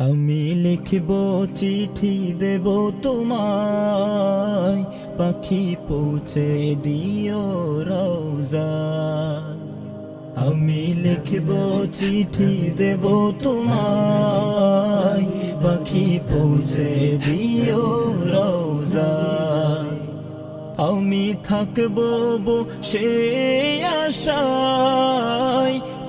আমি লিখব চিঠি দেব তোমায়। পাখি পৌঁছে দিও রওজা। আমি লিখব চিঠি দেব তোমায়। পাখি পৌঁছে দিও রওজা। আমি থাকব সে আশায়।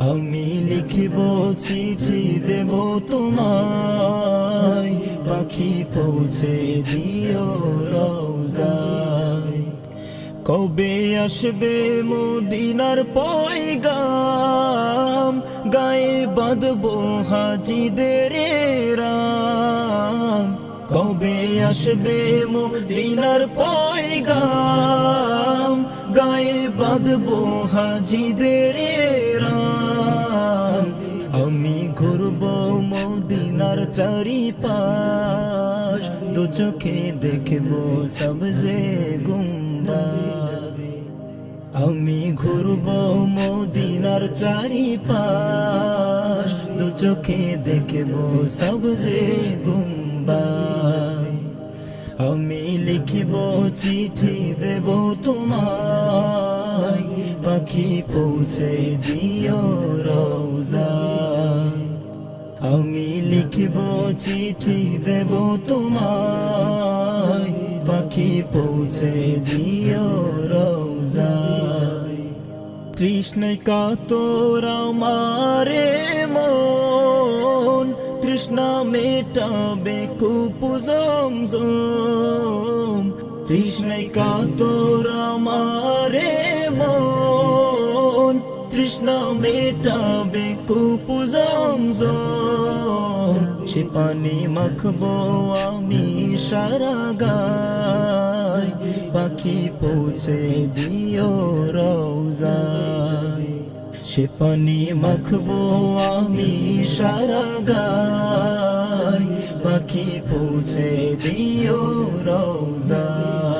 আমি লিখব চিঠি দেব তোমায়। পাখি পৌঁছে দিও রওজায়। কবে আসবে মদিনার পয়গাম? গায়ে বাঁধবো হাজিদের রাম। কবে আসবে মদিনার পয়গাম? গায়ে বাঁধবো হাজিদের ঘুরব মদিনার চারিপাশ। দু চোখে দেখব সবজে গুম্বা আমি ঘুরব মদিনার চারিপাশ। দু চোখে দেখব সবজে গুম্বা আমি লিখিব চিঠি দেব তোমায় পাখি পৌঁছে দিও রওজায় আমি লিখিব চিঠি দেব তোমায়। পাখি পৌঁছে দিও রওজায় তৃষ্ণায় কাতর আমারে মন। তৃষ্ণা মেটাবে কুপুজম জম কাতর আমারে মন তৃষ্ণা মেটাবে কুপুজম সে পানি মাখবো আমি সারা গায়। পাখি পৌঁছে দিও রওজায়। সে পানি মাখবো আমি সারা গায়। পাখি পৌঁছে দিও রওজায়।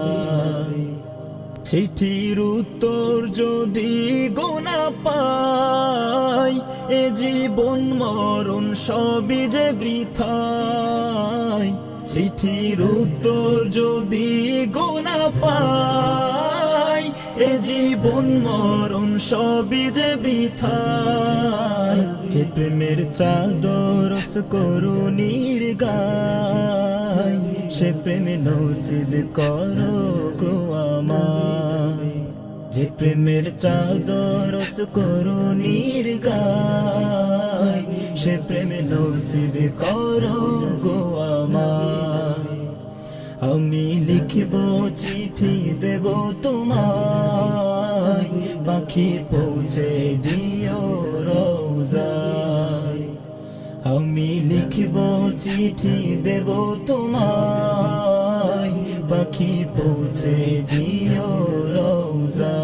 চিঠির উত্তর যদি গোনা পাই, এ জীবন মরণ সবই যে বৃথায় চিঠির উত্তর যদি গোনা পাই, এ জীবন মরণ সবই যে বৃথায় যে প্রেমের চাদর করুণীর গায় সে প্রেমে নসিব করো গো আমায় যে প্রেমের চাদর করুণীর গায় সে প্রেমে নসিব করো গো আমায় আমি লিখব চিঠি দেব তোমায়, পাখি পৌঁছে দিও রওজায় আমি লিখব চিঠি দেব তোমায় পাখি পৌঁছে দিও রোজা